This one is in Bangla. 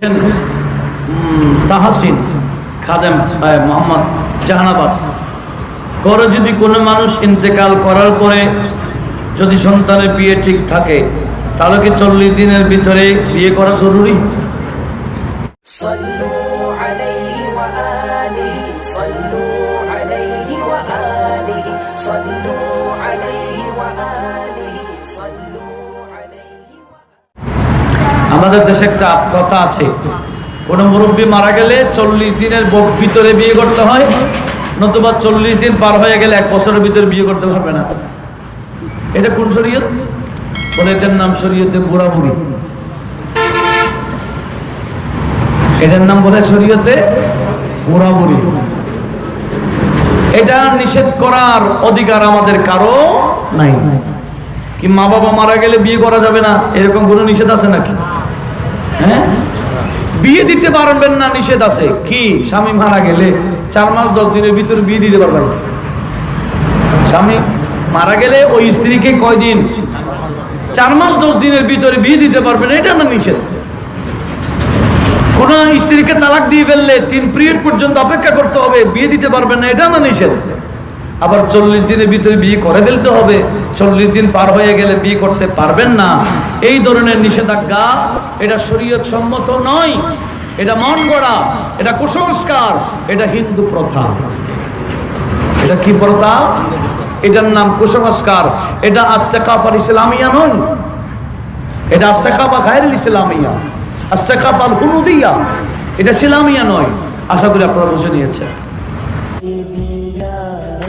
উম, তাহাসিন খাদেম আহ, মোহাম্মদ জাহানাবাদ করে যদি কোনো মানুষ ইন্তেকাল করার পরে যদি সন্তানের বিয়ে ঠিক থাকে তাহলে কি চল্লিশ দিনের ভিতরে বিয়ে করা জরুরি صلوا আমাদের দেশে একটা কথা আছে। কোনো মুরব্বী মারা গেলে চল্লিশ দিনের ভিতরে বিয়ে করতে হয়, নতুবা চল্লিশ দিন পার হয়ে গেলে এক বছরের ভিতরে বিয়ে করতে পারবে না। এটা কোন শরীয়ত? বলে এটার নাম শরীয়তে বুড়া বুড়ি এটার নাম বলে শরীয়তে বুড়া বুড়ি এটা নিষেধ করার অধিকার আমাদের কারও নাই। কি মা বাবা মারা গেলে বিয়ে করা যাবে না? এরকম কোনো নিষেধ আছে নাকি? হ্যাঁ? বিয়ে দিতে পারবেন না, নিষেধ আছে। কি? স্বামী মারা গেলে চার মাস, দশ দিনের ভিতরে বিয়ে দিতে পারবেন স্বামী মারা গেলে ওই স্ত্রীকে কয়দিন? চার মাস, দশ দিনের ভিতরে বিয়ে দিতে পারবেন এটা না নিষেধ। কোন স্ত্রীকে তালাক দিয়ে ফেললে তিন পিরিয়ড পর্যন্ত অপেক্ষা করতে হবে, বিয়ে দিতে পারবেন না, এটা না নিষেধ। আবার চল্লিশ দিনের ভিতরে বিয়ে করে ফেলতে হবে। চল্লিশ দিন পার হয়ে গেলে বিয়ে করতে পারবেন না। এই ধরনের নিষেধাজ্ঞা, এটা শরীয়ত সম্মত নয়। এটা মন গড়া, এটা কুসংস্কার, এটা হিন্দু প্রথা। এটা কি প্রথা? এটার নাম কুসংস্কার। এটা আস্তেকাফার ইসলামিয়া নয়। এটা আস্তেকাফা গায়ের ইসলামিয়া। আস্তেকাফাল হুনুদিয়া। এটা ইসলামিয়া নয়। আশা করি আপনারা বুঝে নিয়েছেন।